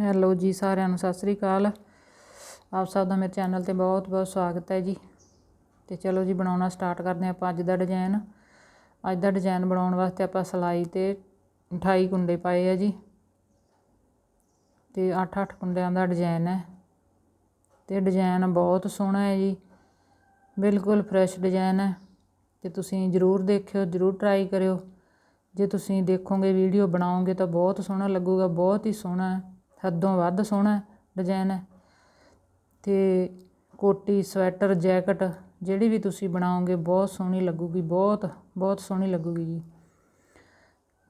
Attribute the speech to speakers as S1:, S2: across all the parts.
S1: Hello ਜੀ ਸਾਰਿਆਂ ਨੂੰ ਸਤਿ ਸ੍ਰੀ ਅਕਾਲ। ਆਪ ਸਭ ਦਾ ਮੇਰੇ ਚੈਨਲ ਤੇ ਬਹੁਤ ਬਹੁਤ ਸਵਾਗਤ ਹੈ ਜੀ। ਤੇ ਚਲੋ ਜੀ ਬਣਾਉਣਾ ਸਟਾਰਟ ਕਰਦੇ ਹਾਂ ਆਪਾਂ ਅੱਜ ਦਾ ਡਿਜ਼ਾਈਨ ਅੱਜ ਦਾ ਡਿਜ਼ਾਈਨ ਬਣਾਉਣ ਵਾਸਤੇ ਆਪਾਂ ਸਲਾਈ ਤੇ 28 ਕੁੰਡੇ ਪਾਏ ਆ ਜੀ। ਤੇ 8-8 ਕੁੰਡਿਆਂ ਦਾ ਡਿਜ਼ਾਈਨ ਹੈ। ਤੇ ਡਿਜ਼ਾਈਨ ਬਹੁਤ ਸੋਹਣਾ ਹੈ ਜੀ। ਬਿਲਕੁਲ ਫਰੈਸ਼ ਡਿਜ਼ਾਈਨ ਹੈ। ਤੇ ਤੁਸੀਂ ਜ਼ਰੂਰ ਦੇਖਿਓ, ਜ਼ਰੂਰ ਟਰਾਈ ਕਰਿਓ। ਜੇ ਤੁਸੀਂ ਦੇਖੋਗੇ, ਵੀਡੀਓ ਬਣਾਓਗੇ ਤਾਂ ਬਹੁਤ ਸੋਹਣਾ ਲੱਗੂਗਾ, ਬਹੁਤ ਹੀ ਸੋਹਣਾ ਹੈ। ਹੱਦੋਂ ਵੱਧ ਸੋਹਣਾ ਡਿਜ਼ਾਇਨ ਹੈ। ਅਤੇ ਕੋਟੀ, ਸਵੈਟਰ, ਜੈਕਟ ਜਿਹੜੀ ਵੀ ਤੁਸੀਂ ਬਣਾਓਗੇ ਬਹੁਤ ਸੋਹਣੀ ਲੱਗੂਗੀ, ਬਹੁਤ ਬਹੁਤ ਸੋਹਣੀ ਲੱਗੂਗੀ ਜੀ।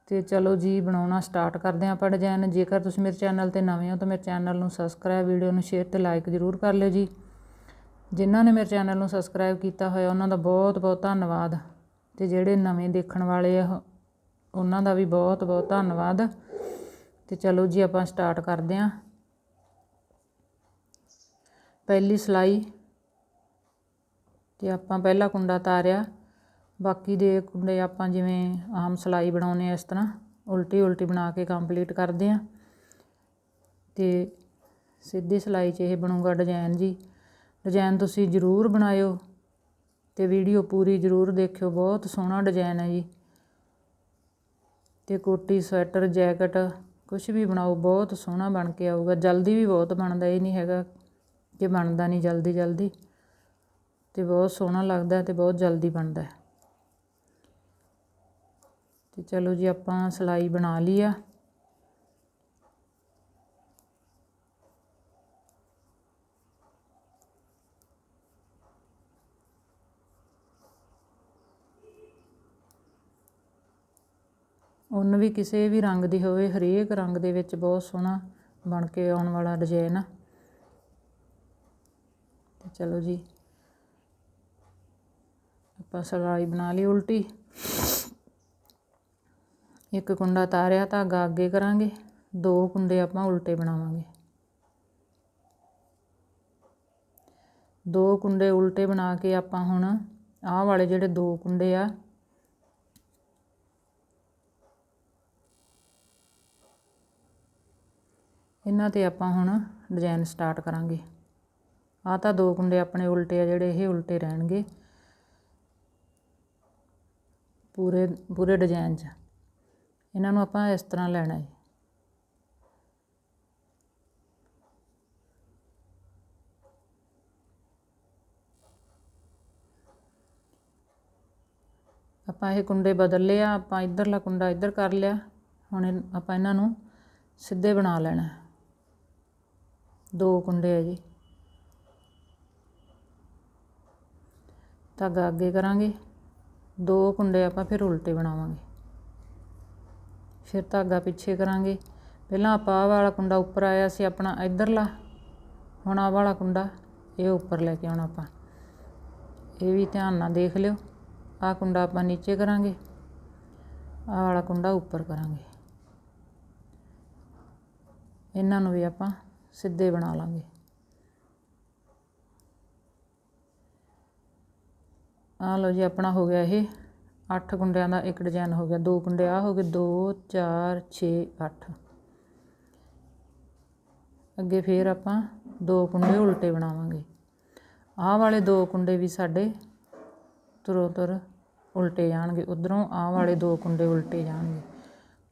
S1: ਅਤੇ ਚਲੋ ਜੀ, ਬਣਾਉਣਾ ਸਟਾਰਟ ਕਰਦੇ ਹਾਂ ਆਪਾਂ ਡਿਜ਼ਾਇਨ ਜੇਕਰ ਤੁਸੀਂ ਮੇਰੇ ਚੈਨਲ ਤੇ ਨਵੇਂ ਹੋ ਤਾਂ ਮੇਰੇ ਚੈਨਲ ਨੂੰ ਸਬਸਕ੍ਰਾਈਬ ਵੀਡੀਓ ਨੂੰ ਸ਼ੇਅਰ ਤੇ ਲਾਈਕ ਜ਼ਰੂਰ ਕਰ ਲਿਓ ਜੀ। ਜਿਨ੍ਹਾਂ ਨੇ ਮੇਰੇ ਚੈਨਲ ਨੂੰ ਸਬਸਕ੍ਰਾਈਬ ਕੀਤਾ ਹੋਇਆ, ਉਹਨਾਂ ਦਾ ਬਹੁਤ ਬਹੁਤ ਧੰਨਵਾਦ। ਅਤੇ ਜਿਹੜੇ ਨਵੇਂ ਦੇਖਣ ਵਾਲੇ ਆ ਉਹਨਾਂ ਦਾ ਵੀ ਬਹੁਤ ਬਹੁਤ ਧੰਨਵਾਦ। ਤੇ ਚਲੋ ਜੀ ਆਪਾਂ ਸਟਾਰਟ ਕਰਦੇ ਹਾਂ। ਪਹਿਲੀ ਸਲਾਈ ਤੇ ਆਪਾਂ ਪਹਿਲਾ ਕੁੰਡਾ ਤਾਰਿਆ। ਬਾਕੀ ਦੇ ਕੁੰਡੇ ਆਪਾਂ ਜਿਵੇਂ ਆਮ ਸਲਾਈ ਬਣਾਉਨੇ ਆ ਇਸ ਤਰ੍ਹਾਂ, ਉਲਟੀ ਉਲਟੀ ਬਣਾ ਕੇ ਕੰਪਲੀਟ ਕਰਦੇ ਆਂ ਤੇ ਸਿੱਧੀ ਸਲਾਈ 'ਚ ਇਹ ਬਣੂਗਾ ਡਿਜ਼ਾਈਨ ਜੀ। ਡਿਜ਼ਾਈਨ ਤੁਸੀਂ ਜ਼ਰੂਰ ਬਣਾਇਓ ਤੇ ਵੀਡੀਓ ਪੂਰੀ ਜ਼ਰੂਰ ਦੇਖਿਓ, ਬਹੁਤ ਸੋਹਣਾ ਡਿਜ਼ਾਈਨ ਹੈ ਜੀ। ਤੇ ਕੋਟੀ, ਸਵੈਟਰ, ਜੈਕਟ ਕੁਛ ਵੀ ਬਣਾਓ, ਬਹੁਤ ਸੋਹਣਾ ਬਣ ਕੇ ਆਊਗਾ। ਜਲਦੀ ਵੀ ਬਹੁਤ ਬਣਦਾ, ਇਹ ਨਹੀਂ ਹੈਗਾ ਕਿ ਬਣਦਾ ਨਹੀਂ ਜਲਦੀ ਜਲਦੀ। ਅਤੇ ਬਹੁਤ ਸੋਹਣਾ ਲੱਗਦਾ ਅਤੇ ਬਹੁਤ ਜਲਦੀ ਬਣਦਾ। ਅਤੇ ਚਲੋ ਜੀ, ਆਪਾਂ ਸਿਲਾਈ ਬਣਾ ਲਈ ਆ। ਉਨ ਵੀ ਕਿਸੇ ਵੀ ਰੰਗ ਦੀ ਹੋਵੇ, ਹਰੇਕ ਰੰਗ ਦੇ ਵਿੱਚ ਬਹੁਤ ਸੋਹਣਾ ਬਣ ਕੇ ਆਉਣ ਵਾਲਾ ਡਿਜ਼ਾਇਨ ਆ। ਤੇ ਚਲੋ ਜੀ, ਆਪਾਂ ਸਲਾਈ ਬਣਾ ਲਈ ਉਲਟੀ। ਇੱਕ ਕੁੰਡਾ ਤਾਰਿਆ ਧਾਗਾ ਅੱਗੇ ਕਰਾਂਗੇ, ਦੋ ਕੁੰਡੇ ਆਪਾਂ ਉਲਟੇ ਬਣਾਵਾਂਗੇ। ਦੋ ਕੁੰਡੇ ਉਲਟੇ ਬਣਾ ਕੇ ਆਪਾਂ ਹੁਣ ਆਹ ਵਾਲੇ ਜਿਹੜੇ ਦੋ ਕੁੰਡੇ ਆ ਇਹਨਾਂ ਤੇ ਆਪਾਂ ਹੁਣ ਡਿਜ਼ਾਈਨ ਸਟਾਰਟ ਕਰਾਂਗੇ। ਆ ਤਾਂ ਦੋ ਕੁੰਡੇ ਆਪਣੇ ਉਲਟੇ ਆ ਜਿਹੜੇ ਇਹ ਉਲਟੇ ਰਹਿਣਗੇ। ਪੂਰੇ ਪੂਰੇ ਡਿਜ਼ਾਈਨ 'ਚ। ਇਹਨਾਂ ਨੂੰ ਆਪਾਂ ਇਸ ਤਰ੍ਹਾਂ ਲੈਣਾ ਹੈ। ਆਪਾਂ ਇਹ ਕੁੰਡੇ ਬਦਲ ਲਿਆ ਆਪਾਂ ਇਧਰਲਾ ਕੁੰਡਾ ਇੱਧਰ ਕਰ ਲਿਆ। ਹੁਣ ਆਪਾਂ ਇਹਨਾਂ ਨੂੰ ਸਿੱਧੇ ਬਣਾ ਲੈਣਾ ਦੋ ਕੁੰਡੇ ਆ ਜੀ। ਧਾਗਾ ਅੱਗੇ ਕਰਾਂਗੇ। ਦੋ ਕੁੰਡੇ ਆਪਾਂ ਫਿਰ ਉਲਟੇ ਬਣਾਵਾਂਗੇ। ਫਿਰ ਧਾਗਾ ਪਿੱਛੇ ਕਰਾਂਗੇ। ਪਹਿਲਾਂ ਆਪਾਂ ਆਹ ਵਾਲਾ ਕੁੰਡਾ ਉੱਪਰ ਆਇਆ ਸੀ ਆਪਣਾ ਇਧਰਲਾ। ਹੁਣ ਆਹ ਵਾਲਾ ਕੁੰਡਾ ਇਹ ਉੱਪਰ ਲੈ ਕੇ ਆਉਣਾ ਆਪਾਂ। ਇਹ ਵੀ ਧਿਆਨ ਨਾਲ ਦੇਖ ਲਿਓ। ਆਹ ਕੁੰਡਾ ਆਪਾਂ ਨੀਚੇ ਕਰਾਂਗੇ। ਆਹ ਵਾਲਾ ਕੁੰਡਾ ਉੱਪਰ ਕਰਾਂਗੇ। ਇਹਨਾਂ ਨੂੰ ਵੀ ਆਪਾਂ ਸਿੱਧੇ ਬਣਾ ਲਾਂਗੇ। ਆ ਲਓ ਜੀ, ਆਪਣਾ ਹੋ ਗਿਆ ਇਹ 8 ਕੁੰਡਿਆਂ ਦਾ ਇੱਕ ਡਿਜ਼ਾਈਨ ਹੋ ਗਿਆ। ਦੋ ਕੁੰਡੇ ਆ ਹੋ ਗਏ 2 4 6 8 ਅੱਗੇ ਫੇਰ ਆਪਾਂ ਦੋ ਕੁੰਡੇ ਉਲਟੇ ਬਣਾਵਾਂਗੇ। ਆਹ ਵਾਲੇ ਦੋ ਕੁੰਡੇ ਵੀ ਸਾਡੇ ਤੁਰੋ ਤੁਰ ਉਲਟੇ ਜਾਣਗੇ। ਉਧਰੋਂ ਆਹ ਵਾਲੇ ਦੋ ਕੁੰਡੇ ਉਲਟੇ ਜਾਣਗੇ।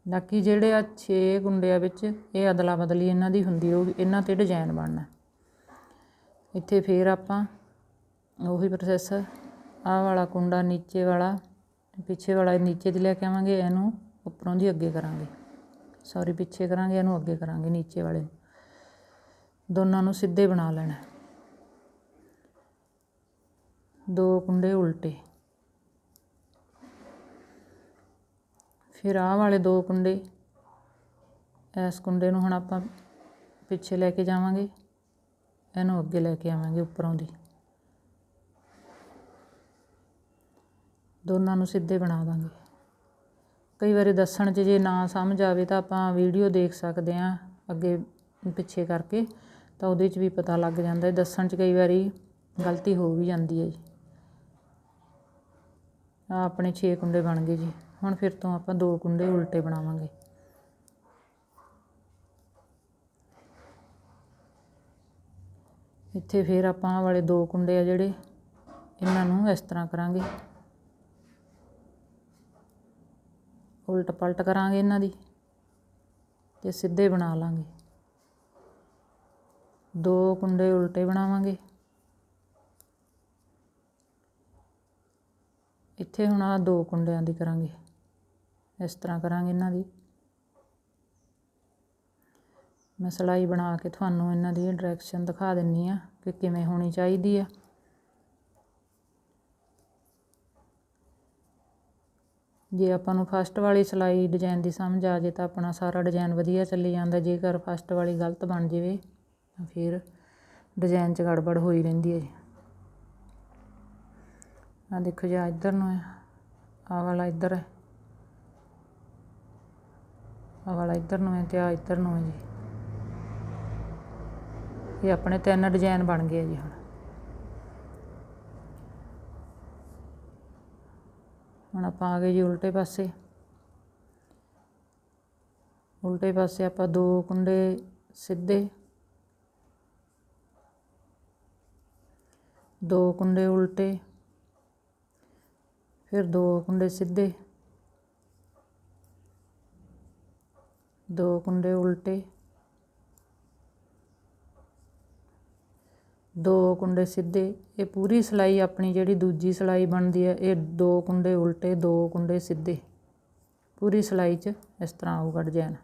S1: ਬਾਕੀ ਜਿਹੜੇ ਆ ਛੇ ਕੁੰਡਿਆਂ ਵਿੱਚ ਇਹ ਅਦਲਾ ਬਦਲੀ ਇਹਨਾਂ ਦੀ ਹੁੰਦੀ ਉਹ ਇਹਨਾਂ ਤੇ ਡਿਜ਼ਾਈਨ ਬਣਨਾ। ਇੱਥੇ ਫੇਰ ਆਪਾਂ ਉਹੀ ਪ੍ਰੋਸੈਸ ਆਹ ਵਾਲਾ ਕੁੰਡਾ ਨੀਚੇ ਵਾਲਾ, ਪਿੱਛੇ ਵਾਲਾ ਨੀਚੇ 'ਤੇ ਲੈ ਕੇ ਆਵਾਂਗੇ, ਇਹਨੂੰ ਉੱਪਰੋਂ ਦੀ ਅੱਗੇ ਕਰਾਂਗੇ। ਸੌਰੀ ਪਿੱਛੇ ਕਰਾਂਗੇ, ਇਹਨੂੰ ਅੱਗੇ ਕਰਾਂਗੇ, ਨੀਚੇ ਵਾਲੇ ਦੋਨਾਂ ਨੂੰ ਸਿੱਧੇ ਬਣਾ ਲੈਣਾ। ਦੋ ਕੁੰਡੇ ਉਲਟੇ। ਫਿਰ ਆਹ ਵਾਲੇ ਦੋ ਕੁੰਡੇ, ਇਸ ਕੁੰਡੇ ਨੂੰ ਹੁਣ ਆਪਾਂ ਪਿੱਛੇ ਲੈ ਕੇ ਜਾਵਾਂਗੇ, ਇਹਨੂੰ ਅੱਗੇ ਲੈ ਕੇ ਆਵਾਂਗੇ ਉੱਪਰੋਂ ਦੀ। ਦੋਨਾਂ ਨੂੰ ਸਿੱਧੇ ਬਣਾ ਦਾਂਗੇ। ਕਈ ਵਾਰੀ ਦੱਸਣ 'ਚ ਜੇ ਨਾ ਸਮਝ ਆਵੇ ਤਾਂ ਆਪਾਂ ਵੀਡੀਓ ਦੇਖ ਸਕਦੇ ਆਂ ਅੱਗੇ ਪਿੱਛੇ ਕਰਕੇ, ਤਾਂ ਉਹਦੇ 'ਚ ਵੀ ਪਤਾ ਲੱਗ ਜਾਂਦਾ। ਦੱਸਣ 'ਚ ਕਈ ਵਾਰੀ ਗਲਤੀ ਹੋ ਵੀ ਜਾਂਦੀ ਹੈ ਜੀ। ਆ ਆਪਣੇ 6 ਕੁੰਡੇ ਬਣ ਗਏ ਜੀ। ਹੁਣ ਫਿਰ ਤੋਂ ਆਪਾਂ ਦੋ ਕੁੰਡੇ ਉਲਟੇ ਬਣਾਵਾਂਗੇ। ਇੱਥੇ ਫਿਰ ਆਪਾਂ ਵਾਲੇ ਦੋ ਕੁੰਡੇ ਆ ਜਿਹੜੇ ਇਹਨਾਂ ਨੂੰ ਇਸ ਤਰ੍ਹਾਂ ਕਰਾਂਗੇ। ਉਲਟ ਪਲਟ ਕਰਾਂਗੇ ਇਹਨਾਂ ਦੀ ਤੇ ਸਿੱਧੇ ਬਣਾ ਲਾਂਗੇ। ਦੋ ਕੁੰਡੇ ਉਲਟੇ ਬਣਾਵਾਂਗੇ। ਇੱਥੇ ਹੁਣ ਆ ਦੋ ਕੁੰਡਿਆਂ ਦੀ ਕਰਾਂਗੇ। ਇਸ ਤਰ੍ਹਾਂ ਕਰਾਂਗੇ ਇਹਨਾਂ ਦੀ। ਮੈਂ ਸਿਲਾਈ ਬਣਾ ਕੇ ਤੁਹਾਨੂੰ ਇਹਨਾਂ ਦੀ ਡਾਇਰੈਕਸ਼ਨ ਦਿਖਾ ਦਿੰਨੀ ਆ ਕਿ ਕਿਵੇਂ ਹੋਣੀ ਚਾਹੀਦੀ ਆ। ਜੇ ਆਪਾਂ ਨੂੰ ਫਸਟ ਵਾਲੀ ਸਿਲਾਈ ਡਿਜ਼ਾਈਨ ਦੀ ਸਮਝ ਆ ਜੇ ਤਾਂ ਆਪਣਾ ਸਾਰਾ ਡਿਜ਼ਾਈਨ ਵਧੀਆ ਚੱਲੀ ਜਾਂਦਾ। ਜੇਕਰ ਫਸਟ ਵਾਲੀ ਗਲਤ ਬਣ ਜਾਵੇ ਤਾਂ ਫਿਰ ਡਿਜ਼ਾਈਨ 'ਚ ਗੜਬੜ ਹੋਈ ਰਹਿੰਦੀ ਹੈ ਜੀ। ਆ ਦੇਖੋ ਜੀ ਇੱਧਰ ਨੂੰ ਹੈ ਆਹ ਵਾਲਾ ਇੱਧਰ ਹੈ ਆਹ ਵਾਲਾ ਇੱਧਰ ਨੂੰ ਹੈ ਤੇ ਆ ਇੱਧਰ ਨੂੰ ਹੈ ਜੀ। ਇਹ ਆਪਣੇ ਤਿੰਨ ਡਿਜ਼ਾਈਨ ਬਣ ਗਏ ਜੀ ਹੁਣ। ਹੁਣ ਆਪਾਂ ਆ ਗਏ ਜੀ ਉਲਟੇ ਪਾਸੇ। ਉਲਟੇ ਪਾਸੇ ਆਪਾਂ ਦੋ ਕੁੰਡੇ ਸਿੱਧੇ। ਦੋ ਕੁੰਡੇ ਉਲਟੇ। ਫਿਰ ਦੋ ਕੁੰਡੇ ਸਿੱਧੇ। ਦੋ ਕੁੰਡੇ ਉਲਟੇ। ਦੋ ਕੁੰਡੇ ਸਿੱਧੇ। ਇਹ ਪੂਰੀ ਸਿਲਾਈ ਆਪਣੀ ਜਿਹੜੀ ਦੂਜੀ ਸਿਲਾਈ ਬਣਦੀ ਹੈ, ਇਹ ਦੋ ਕੁੰਡੇ ਉਲਟੇ, ਦੋ ਕੁੰਡੇ ਸਿੱਧੇ। ਪੂਰੀ ਸਿਲਾਈ 'ਚ ਇਸ ਤਰ੍ਹਾਂ ਆਊਗਾ ਡਿਜ਼ਾਈਨ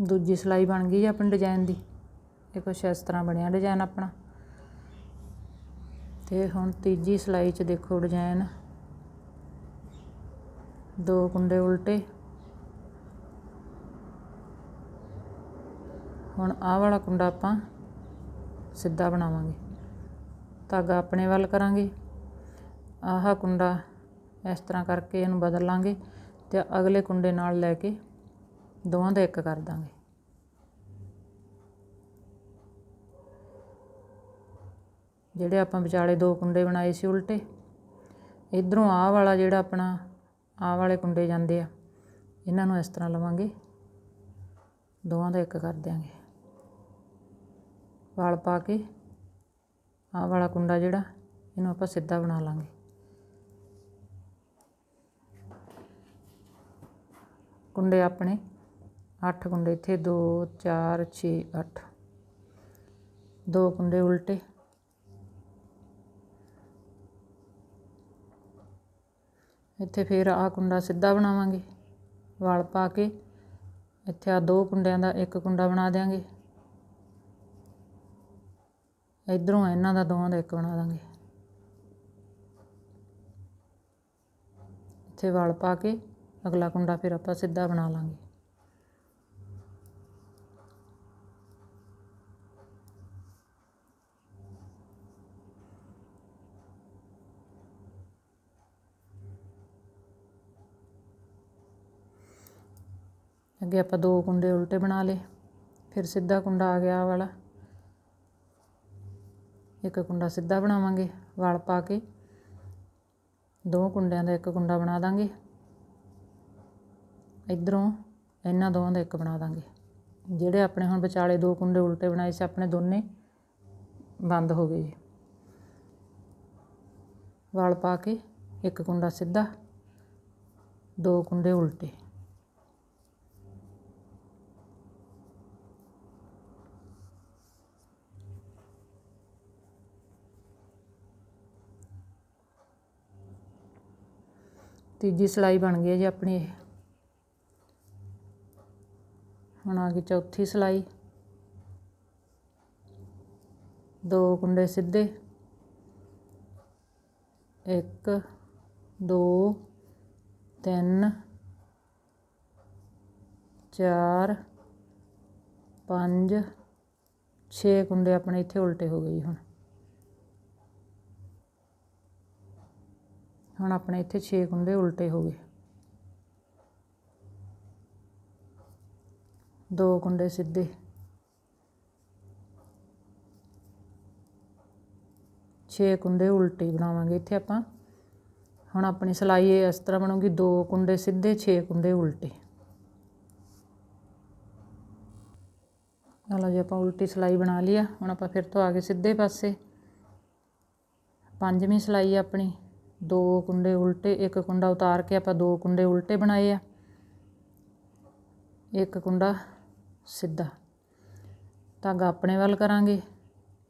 S1: ਦੂਜੀ ਸਿਲਾਈ ਬਣ ਗਈ ਜੀ ਆਪਣੀ ਡਿਜ਼ਾਈਨ ਦੀ। ਇਹ ਕੁਛ ਇਸ ਤਰ੍ਹਾਂ ਬਣਿਆ ਡਿਜ਼ਾਈਨ ਆਪਣਾ। ਤੇ ਹੁਣ ਤੀਜੀ ਸਿਲਾਈ 'ਚ ਦੇਖੋ ਡਿਜ਼ਾਈਨ ਦੋ ਕੁੰਡੇ ਉਲਟੇ। ਹੁਣ ਆਹ ਵਾਲਾ ਕੁੰਡਾ ਆਪਾਂ ਸਿੱਧਾ ਬਣਾਵਾਂਗੇ। ਧਾਗਾ ਆਪਣੇ ਵੱਲ ਕਰਾਂਗੇ। ਆਹ ਕੁੰਡਾ ਇਸ ਤਰ੍ਹਾਂ ਕਰਕੇ ਇਹਨੂੰ ਬਦਲ ਲਾਂਗੇ ਤੇ ਅਗਲੇ ਕੁੰਡੇ ਨਾਲ ਲੈ ਕੇ ਦੋਵਾਂ ਦਾ ਇੱਕ ਕਰ ਦਾਂਗੇ। ਜਿਹੜੇ ਆਪਾਂ ਵਿਚਾਲੇ ਦੋ ਕੁੰਡੇ ਬਣਾਏ ਸੀ ਉਲਟੇ, ਇਧਰੋਂ ਆਹ ਵਾਲਾ ਜਿਹੜਾ ਆਪਣਾ, ਆਹ ਵਾਲੇ ਕੁੰਡੇ ਜਾਂਦੇ ਆ, ਇਹਨਾਂ ਨੂੰ ਇਸ ਤਰ੍ਹਾਂ ਲਵਾਂਗੇ। ਦੋਵਾਂ ਦਾ ਇੱਕ ਕਰ ਦਿਆਂਗੇ। ਵਾਲ ਪਾ ਕੇ ਆਹ ਵਾਲਾ ਕੁੰਡਾ ਜਿਹੜਾ, ਇਹਨੂੰ ਆਪਾਂ ਸਿੱਧਾ ਬਣਾ ਲਾਂਗੇ। ਕੁੰਡੇ ਆਪਣੇ 8 ਕੁੰਡੇ ਇੱਥੇ 2 4 6 8 ਦੋ ਕੁੰਡੇ ਉਲਟੇ। ਇੱਥੇ ਫਿਰ ਆਹ ਕੁੰਡਾ ਸਿੱਧਾ ਬਣਾਵਾਂਗੇ, ਵਾਲ ਪਾ ਕੇ। ਇੱਥੇ ਆ ਦੋ ਕੁੰਡਿਆਂ ਦਾ ਇੱਕ ਕੁੰਡਾ ਬਣਾ ਦੇਾਂਗੇ ਇਧਰੋਂ ਇਹਨਾਂ ਦਾ ਦੋਵਾਂ ਦਾ ਇੱਕ ਬਣਾ ਦਾਂਗੇ ਇੱਥੇ ਵਾਲ ਪਾ ਕੇ ਅਗਲਾ ਕੁੰਡਾ ਫਿਰ ਆਪਾਂ ਸਿੱਧਾ ਬਣਾ ਲਾਂਗੇ। ਅੱਗੇ ਆਪਾਂ ਦੋ ਕੁੰਡੇ ਉਲਟੇ ਬਣਾ ਲਏ, ਫਿਰ ਸਿੱਧਾ ਕੁੰਡਾ ਆ ਗਿਆ ਆਹ ਵਾਲਾ। ਇੱਕ ਕੁੰਡਾ ਸਿੱਧਾ ਬਣਾਵਾਂਗੇ, ਵਲ ਪਾ ਕੇ। ਦੋ ਕੁੰਡਿਆਂ ਦਾ ਇੱਕ ਕੁੰਡਾ ਬਣਾ ਦਾਂਗੇ। ਇਧਰੋਂ ਇਹਨਾਂ ਦੋਵਾਂ ਦਾ ਇੱਕ ਬਣਾ ਦਾਂਗੇ। ਜਿਹੜੇ ਆਪਣੇ ਹੁਣ ਵਿਚਾਲੇ ਦੋ ਕੁੰਡੇ ਉਲਟੇ ਬਣਾਏ ਸੀ, ਆਪਣੇ ਦੋਨੇ ਬੰਦ ਹੋ ਗਏ। ਜੀ ਵਲ ਪਾ ਕੇ ਇੱਕ ਕੁੰਡਾ ਸਿੱਧਾ, ਦੋ ਕੁੰਡੇ ਉਲਟੇ। ਤੀਜੀ ਸਿਲਾਈ ਬਣ ਗਈ ਹੈ ਜੀ ਆਪਣੀ ਇਹ। ਹੁਣ ਆ ਗਈ ਚੌਥੀ ਸਿਲਾਈ। ਦੋ ਕੁੰਡੇ ਸਿੱਧੇ। ਇੱਕ, ਦੋ, ਤਿੰਨ 4 5 6 ਕੁੰਡੇ ਆਪਣੇ ਇੱਥੇ ਉਲਟੇ ਹੋ ਗਏ ਜੀ ਹੁਣ। ਹੁਣ ਆਪਣੇ ਇੱਥੇ 6 ਕੁੰਡੇ ਉਲਟੇ ਹੋ ਗਏ। ਦੋ ਕੁੰਡੇ ਸਿੱਧੇ। ਛੇ ਕੁੰਡੇ ਉਲਟੇ ਬਣਾਵਾਂਗੇ ਇੱਥੇ ਆਪਾਂ। ਹੁਣ ਆਪਣੀ ਸਲਾਈ ਇਸ ਤਰ੍ਹਾਂ ਬਣੂਗੀ, ਦੋ ਕੁੰਡੇ ਸਿੱਧੇ 6 ਕੁੰਡੇ ਉਲਟੇ। ਲਓ ਜੀ, ਆਪਾਂ ਉਲਟੀ ਸਲਾਈ ਬਣਾ ਲਈ ਆ। ਹੁਣ ਆਪਾਂ ਫਿਰ ਤੋਂ ਆ ਗਏ ਸਿੱਧੇ ਪਾਸੇ। ਪੰਜਵੀਂ ਸਲਾਈ ਆਪਣੀ। ਦੋ ਕੁੰਡੇ ਉਲਟੇ, ਇੱਕ ਕੁੰਡਾ ਉਤਾਰ ਕੇ ਆਪਾਂ ਦੋ ਕੁੰਡੇ ਉਲਟੇ ਬਣਾਏ ਆ। ਇੱਕ ਕੁੰਡਾ ਸਿੱਧਾ। ਧਾਗਾ ਆਪਣੇ ਵੱਲ ਕਰਾਂਗੇ।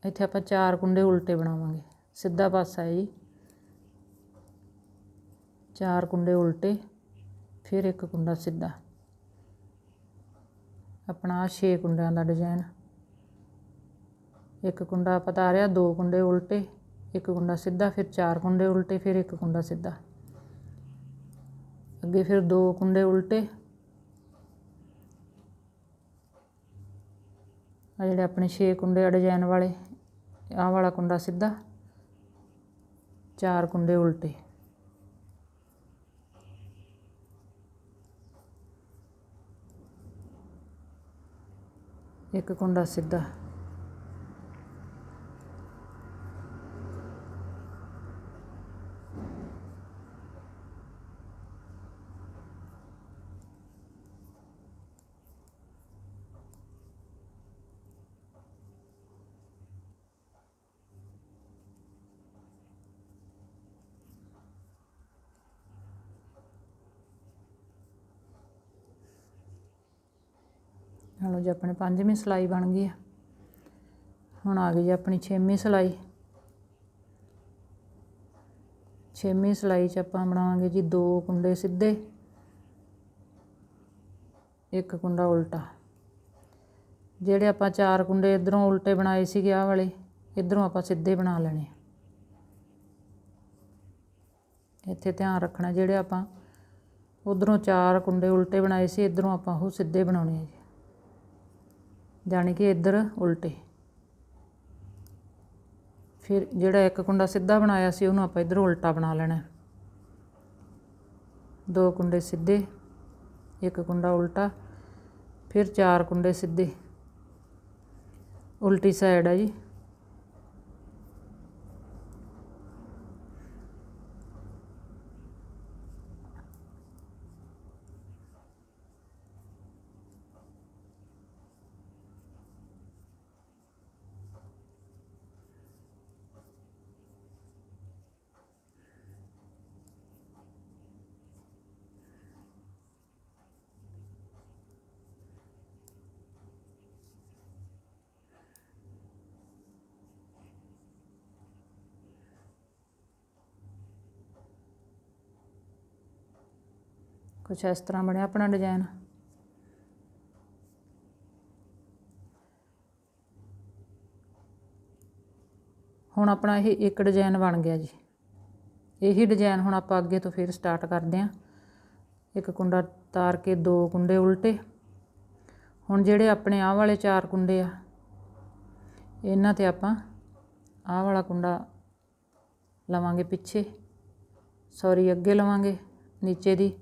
S1: ਇੱਥੇ ਆਪਾਂ ਚਾਰ ਕੁੰਡੇ ਉਲਟੇ ਬਣਾਵਾਂਗੇ। ਸਿੱਧਾ ਪਾਸਾ ਹੈ ਜੀ। ਚਾਰ ਕੁੰਡੇ ਉਲਟੇ, ਫਿਰ ਇੱਕ ਕੁੰਡਾ ਸਿੱਧਾ। ਆਪਣਾ ਆਹ ਛੇ ਕੁੰਡਿਆਂ ਦਾ ਡਿਜ਼ਾਈਨ ਇੱਕ ਕੁੰਡਾ ਆਪਾਂ ਪਤਾਰਿਆ ਦੋ ਕੁੰਡੇ ਉਲਟੇ। ਇੱਕ ਕੁੰਡਾ ਸਿੱਧਾ, ਫਿਰ ਚਾਰ ਕੁੰਡੇ ਉਲਟੇ, ਫਿਰ ਇੱਕ ਕੁੰਡਾ ਸਿੱਧਾ। ਅੱਗੇ ਫਿਰ ਦੋ ਕੁੰਡੇ ਉਲਟੇ। ਆ ਜਿਹੜੇ ਆਪਣੇ 6 ਕੁੰਡੇ ਆ ਡਿਜ਼ਾਈਨ ਵਾਲੇ, ਆਹ ਵਾਲਾ ਕੁੰਡਾ ਸਿੱਧਾ, ਚਾਰ ਕੁੰਡੇ ਉਲਟੇ। ਇੱਕ ਕੁੰਡਾ ਸਿੱਧਾ। ਲਓ ਜੀ ਆਪਣੇ ਪੰਜਵੀਂ ਸਲਾਈ ਬਣ ਗਈ ਆ। ਹੁਣ ਆ ਗਈ ਜੀ ਆਪਣੀ ਛੇਵੀਂ ਸਲਾਈ। ਛੇਵੀਂ ਸਲਾਈ 'ਚ ਆਪਾਂ ਬਣਾਵਾਂਗੇ ਜੀ ਦੋ ਕੁੰਡੇ ਸਿੱਧੇ, ਇੱਕ ਕੁੰਡਾ ਉਲਟਾ। ਜਿਹੜੇ ਆਪਾਂ ਚਾਰ ਕੁੰਡੇ ਇਧਰੋਂ ਉਲਟੇ ਬਣਾਏ ਸੀਗੇ ਆਹ ਵਾਲੇ, ਇਧਰੋਂ ਆਪਾਂ ਸਿੱਧੇ ਬਣਾ ਲੈਣੇ ਇੱਥੇ ਧਿਆਨ ਰੱਖਣਾ ਜਿਹੜੇ ਆਪਾਂ ਉਧਰੋਂ ਚਾਰ ਕੁੰਡੇ ਉਲਟੇ ਬਣਾਏ ਸੀ, ਇਧਰੋਂ ਆਪਾਂ ਉਹ ਸਿੱਧੇ ਬਣਾਉਣੇ ਆ ਜੀ। ਜਾਣੀ ਕਿ ਇੱਧਰ ਉਲਟੇ। ਫਿਰ ਜਿਹੜਾ ਇੱਕ ਕੁੰਡਾ ਸਿੱਧਾ ਬਣਾਇਆ ਸੀ, ਉਹਨੂੰ ਆਪਾਂ ਇੱਧਰ ਉਲਟਾ ਬਣਾ ਲੈਣਾ। ਦੋ ਕੁੰਡੇ ਸਿੱਧੇ, ਇੱਕ ਕੁੰਡਾ ਉਲਟਾ, ਫਿਰ ਚਾਰ ਕੁੰਡੇ ਸਿੱਧੇ। ਉਲਟੀ ਸਾਈਡ ਹੈ ਜੀ। ਕੁਛ ਇਸ ਤਰ੍ਹਾਂ ਬਣਿਆ ਆਪਣਾ ਡਿਜ਼ਾਈਨ ਹੁਣ ਆਪਣਾ ਇਹ ਇੱਕ ਡਿਜ਼ਾਈਨ ਬਣ ਗਿਆ ਜੀ। ਇਹੀ ਡਿਜ਼ਾਈਨ ਹੁਣ ਆਪਾਂ ਅੱਗੇ ਤੋਂ ਫਿਰ ਸਟਾਰਟ ਕਰਦੇ ਆਂ ਇੱਕ ਕੁੰਡਾ ਤਾਰ ਕੇ ਦੋ ਕੁੰਡੇ ਉਲਟੇ। ਹੁਣ ਜਿਹੜੇ ਆਪਣੇ ਆਹ ਵਾਲੇ ਚਾਰ ਕੁੰਡੇ ਆ, ਇਹਨਾਂ ਤੇ ਆਪਾਂ ਆਹ ਵਾਲਾ ਕੁੰਡਾ ਲਵਾਂਗੇ ਪਿੱਛੇ। ਸੌਰੀ ਅੱਗੇ ਲਵਾਂਗੇ, ਨੀਚੇ ਦੀ।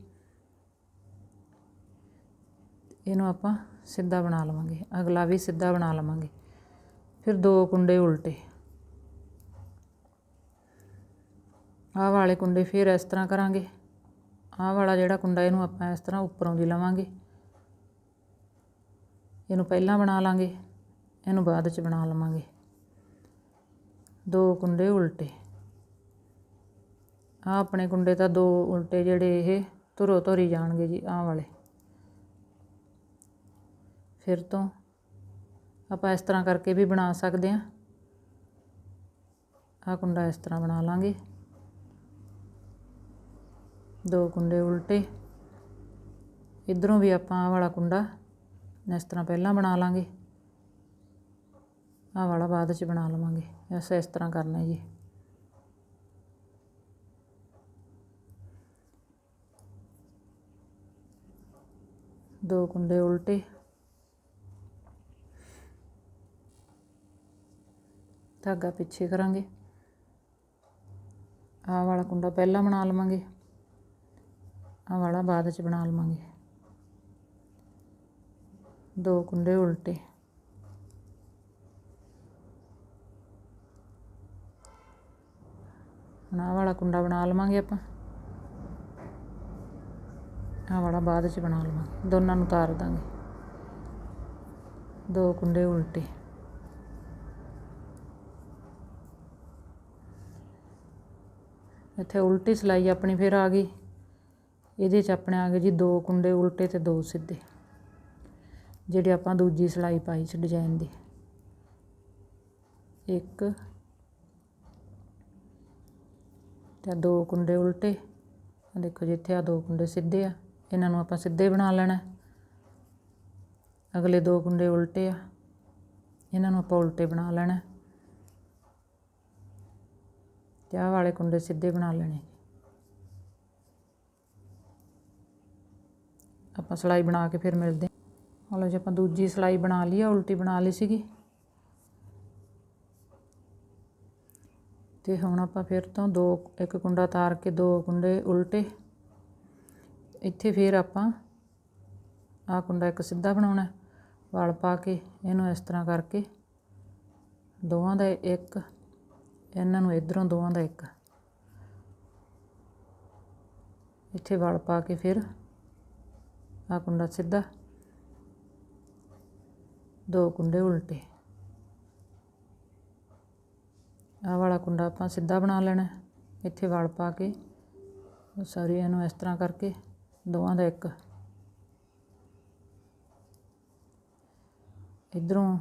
S1: ਇਹਨੂੰ ਆਪਾਂ ਸਿੱਧਾ ਬਣਾ ਲਵਾਂਗੇ, ਅਗਲਾ ਵੀ ਸਿੱਧਾ ਬਣਾ ਲਵਾਂਗੇ। ਫਿਰ ਦੋ ਕੁੰਡੇ ਉਲਟੇ। ਆਹ ਵਾਲੇ ਕੁੰਡੇ ਫਿਰ ਇਸ ਤਰ੍ਹਾਂ ਕਰਾਂਗੇ। ਆਹ ਵਾਲਾ ਜਿਹੜਾ ਕੁੰਡਾ ਇਹਨੂੰ ਆਪਾਂ ਇਸ ਤਰ੍ਹਾਂ ਉੱਪਰੋਂ ਦੀ ਲਵਾਂਗੇ। ਇਹਨੂੰ ਪਹਿਲਾਂ ਬਣਾ ਲਾਂਗੇ, ਇਹਨੂੰ ਬਾਅਦ ਚ ਬਣਾ ਲਵਾਂਗੇ। ਦੋ ਕੁੰਡੇ ਉਲਟੇ। ਆ ਆਪਣੇ ਕੁੰਡੇ ਤਾਂ ਦੋ ਉਲਟੇ ਜਿਹੜੇ ਇਹ ਧੁਰੋ ਧੁਰੀ ਜਾਣਗੇ ਜੀ, ਆਹ ਵਾਲੇ। ਫਿਰ ਤੋਂ ਆਪਾਂ ਇਸ ਤਰ੍ਹਾਂ ਕਰਕੇ ਵੀ ਬਣਾ ਸਕਦੇ ਹਾਂ। ਆਹ ਕੁੰਡਾ ਇਸ ਤਰ੍ਹਾਂ ਬਣਾ ਲਾਂਗੇ। ਦੋ ਕੁੰਡੇ ਉਲਟੇ। ਇਧਰੋਂ ਵੀ ਆਪਾਂ ਆਹ ਵਾਲਾ ਕੁੰਡਾ ਇਸ ਤਰ੍ਹਾਂ ਪਹਿਲਾਂ ਬਣਾ ਲਾਂਗੇ। ਆਹ ਵਾਲਾ ਬਾਅਦ ਚ ਬਣਾ ਲਵਾਂਗੇ। ਐਸ ਇਸ ਤਰ੍ਹਾਂ ਕਰਨਾ ਹੈ ਜੀ। ਦੋ ਕੁੰਡੇ ਉਲਟੇ। ਧਾਗਾ ਪਿੱਛੇ ਕਰਾਂਗੇ। ਆਹ ਵਾਲਾ ਕੁੰਡਾ ਪਹਿਲਾਂ ਬਣਾ ਲਵਾਂਗੇ। ਆਹ ਵਾਲਾ ਬਾਅਦ ਚ ਬਣਾ ਲਵਾਂਗੇ। ਦੋ ਕੁੰਡੇ ਉਲਟੇ। ਹੁਣ ਆਹ ਵਾਲਾ ਕੁੰਡਾ ਬਣਾ ਲਵਾਂਗੇ ਆਪਾਂ। ਆਹ ਵਾਲਾ ਬਾਅਦ ਚ ਬਣਾ ਲਵਾਂਗੇ। ਦੋਨਾਂ ਨੂੰ ਉਤਾਰ ਦਾਂਗੇ। ਦੋ ਕੁੰਡੇ ਉਲਟੇ। ਇੱਥੇ ਉਲਟੀ ਸਿਲਾਈ ਆਪਣੀ ਫਿਰ ਆ ਗਈ। ਇਹਦੇ ਚ ਆਪਣੇ ਆ ਗਏ ਜੀ ਦੋ ਕੁੰਡੇ ਉਲਟੇ ਅਤੇ ਦੋ ਸਿੱਧੇ, ਜਿਹੜੇ ਆਪਾਂ ਦੂਜੀ ਸਿਲਾਈ ਪਾਈ ਸੀ ਡਿਜ਼ਾਈਨ ਦੀ। ਇੱਕ ਤੇ ਦੋ ਕੁੰਡੇ ਉਲਟੇ ਦੇਖੋ ਜਿੱਥੇ ਆ ਦੋ ਕੁੰਡੇ ਸਿੱਧੇ ਆ, ਇਹਨਾਂ ਨੂੰ ਆਪਾਂ ਸਿੱਧੇ ਬਣਾ ਲੈਣਾ। ਅਗਲੇ ਦੋ ਕੁੰਡੇ ਉਲਟੇ ਆ, ਇਹਨਾਂ ਨੂੰ ਆਪਾਂ ਉਲਟੇ ਬਣਾ ਲੈਣਾ। ਤੇ ਆਹ ਵਾਲੇ ਕੁੰਡੇ ਸਿੱਧੇ ਬਣਾ ਲੈਣੇ ਆਪਾਂ ਸਿਲਾਈ ਬਣਾ ਕੇ ਫਿਰ ਮਿਲਦੇ ਹਾਂ। ਲਓ ਜੀ, ਆਪਾਂ ਦੂਜੀ ਸਿਲਾਈ ਬਣਾ ਲਈ ਆ, ਉਲਟੀ ਬਣਾ ਲਈ ਸੀਗੀ। ਤੇ ਹੁਣ ਆਪਾਂ ਫਿਰ ਤੋਂ ਦੋ, ਇੱਕ ਕੁੰਡਾ ਤਾਰ ਕੇ ਦੋ ਕੁੰਡੇ ਉਲਟੇ। ਇੱਥੇ ਫਿਰ ਆਪਾਂ ਆਹ ਕੁੰਡਾ ਇੱਕ ਸਿੱਧਾ ਬਣਾਉਣਾ ਵਾਲ ਪਾ ਕੇ ਇਹਨੂੰ ਇਸ ਤਰ੍ਹਾਂ ਕਰਕੇ, ਦੋਵਾਂ ਦਾ ਇੱਕ ਇਹਨਾਂ ਨੂੰ ਇਧਰੋਂ ਦੋਵਾਂ ਦਾ ਇੱਕ। ਇੱਥੇ ਵਲ ਪਾ ਕੇ ਫਿਰ ਆਹ ਕੁੰਡਾ ਸਿੱਧਾ। ਦੋ ਕੁੰਡੇ ਉਲਟੇ। ਆਹ ਵਾਲਾ ਕੁੰਡਾ ਆਪਾਂ ਸਿੱਧਾ ਬਣਾ ਲੈਣਾ। ਇੱਥੇ ਵਲ ਪਾ ਕੇ ਸਾਰੀ ਇਹਨੂੰ ਇਸ ਤਰ੍ਹਾਂ ਕਰਕੇ ਦੋਵਾਂ ਦਾ ਇੱਕ। ਇਧਰੋਂ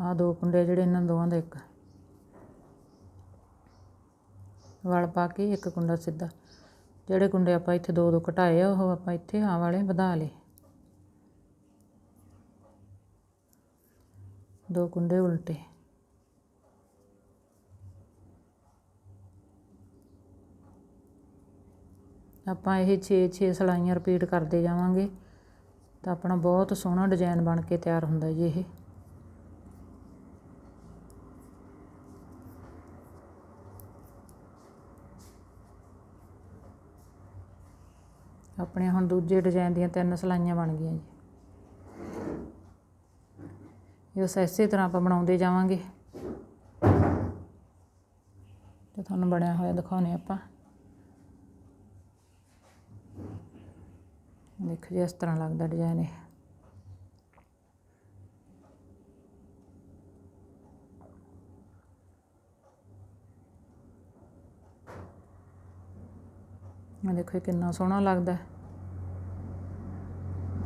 S1: ਆਹ ਦੋ ਕੁੰਡੇ ਜਿਹੜੇ ਇਹਨਾਂ ਦੋਵਾਂ ਦਾ ਇੱਕ। ਵਲ ਪਾ ਕੇ ਇੱਕ ਕੁੰਡਾ ਸਿੱਧਾ। ਜਿਹੜੇ ਕੁੰਡੇ ਆਪਾਂ ਇੱਥੇ ਦੋ ਦੋ ਘਟਾਏ ਆ, ਉਹ ਆਪਾਂ ਇੱਥੇ ਆ ਵਾਲੇ ਵਧਾ ਲਏ। ਦੋ ਕੁੰਡੇ ਉਲਟੇ। ਆਪਾਂ ਇਹ 6 6 ਸਲਾਈਆਂ ਰਿਪੀਟ ਕਰਦੇ ਜਾਵਾਂਗੇ ਤਾਂ ਆਪਣਾ ਬਹੁਤ ਸੋਹਣਾ ਡਿਜ਼ਾਈਨ ਬਣ ਕੇ ਤਿਆਰ ਹੁੰਦਾ ਜੀ ਇਹ। ਆਪਣੇ ਹੁਣ ਦੂਜੇ ਡਿਜ਼ਾਈਨ ਦੀਆਂ ਤਿੰਨ ਸਲਾਈਆਂ ਬਣ ਗਈਆਂ ਜੀ। ਇਹ ਇਸੇ ਤਰ੍ਹਾਂ ਆਪਾਂ ਬਣਾਉਂਦੇ ਜਾਵਾਂਗੇ। ਤੇ ਤੁਹਾਨੂੰ ਬਣਿਆ ਹੋਇਆ ਦਿਖਾਉਨੇ ਆਪਾਂ। ਦੇਖੋ ਜੀ, ਇਸ ਤਰ੍ਹਾਂ ਲੱਗਦਾ ਡਿਜ਼ਾਈਨ ਇਹ। ਮੈਂ ਦੇਖੋ ਇਹ ਕਿੰਨਾ ਸੋਹਣਾ ਲੱਗਦਾ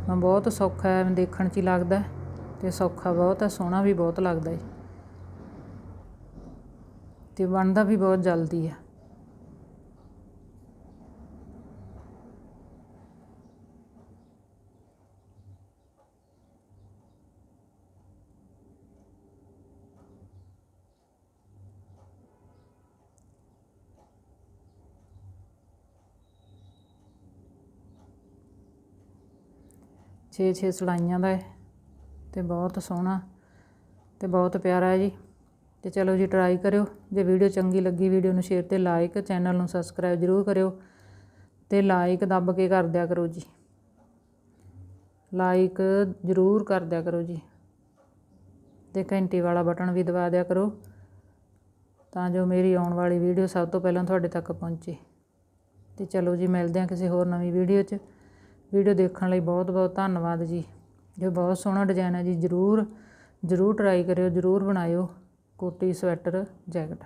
S1: ਮੈਂ ਬਹੁਤ ਸੌਖਾ ਹੈ ਦੇਖਣ 'ਚ ਹੀ ਲੱਗਦਾ ਤੇ ਸੌਖਾ ਬਹੁਤ ਹੈ, ਸੋਹਣਾ ਵੀ ਬਹੁਤ ਲੱਗਦਾ ਹੈ। ਤੇ ਬਣਦਾ ਵੀ ਬਹੁਤ ਜਲਦੀ ਹੈ। ਛੇ ਛੇ ਸਲਾਈਆਂ ਦਾ ਹੈ ਤੇ ਬਹੁਤ ਸੋਹਣਾ ਤੇ ਬਹੁਤ ਪਿਆਰਾ ਹੈ ਜੀ। ਤੇ ਚਲੋ ਜੀ ਟਰਾਈ ਕਰਿਓ। ਜੇ ਵੀਡੀਓ ਚੰਗੀ ਲੱਗੀ ਵੀਡੀਓ ਨੂੰ ਸ਼ੇਅਰ ਤੇ ਲਾਈਕ ਚੈਨਲ ਨੂੰ ਸਬਸਕ੍ਰਾਈਬ ਜ਼ਰੂਰ ਕਰਿਓ ਤੇ ਲਾਈਕ ਦੱਬ ਕੇ ਕਰ ਦਿਆ ਕਰੋ ਜੀ। ਲਾਈਕ ਜ਼ਰੂਰ ਕਰ ਦਿਆ ਕਰੋ ਜੀ। ਤੇ ਘੰਟੀ ਵਾਲਾ ਬਟਨ ਵੀ ਦਬਾ ਦਿਆ ਕਰੋ ਤਾਂ ਜੋ ਮੇਰੀ ਆਉਣ ਵਾਲੀ ਵੀਡੀਓ ਸਭ ਤੋਂ ਪਹਿਲਾਂ ਤੁਹਾਡੇ ਤੱਕ ਪਹੁੰਚੇ। ਤੇ ਚਲੋ ਜੀ ਮਿਲਦੇ ਹਾਂ ਕਿਸੇ ਹੋਰ ਨਵੀਂ ਵੀਡੀਓ 'ਚ। ਵੀਡੀਓ ਦੇਖਣ ਲਈ ਬਹੁਤ ਬਹੁਤ ਧੰਨਵਾਦ ਜੀ। ਇਹ ਬਹੁਤ ਸੋਹਣਾ ਡਿਜ਼ਾਇਨ ਹੈ ਜੀ, ਜ਼ਰੂਰ ਜ਼ਰੂਰ ਟਰਾਈ ਕਰਿਓ, ਜ਼ਰੂਰ ਬਣਾਇਓ ਕੋਟੀ ਸਵੈਟਰ, ਜੈਕਟ।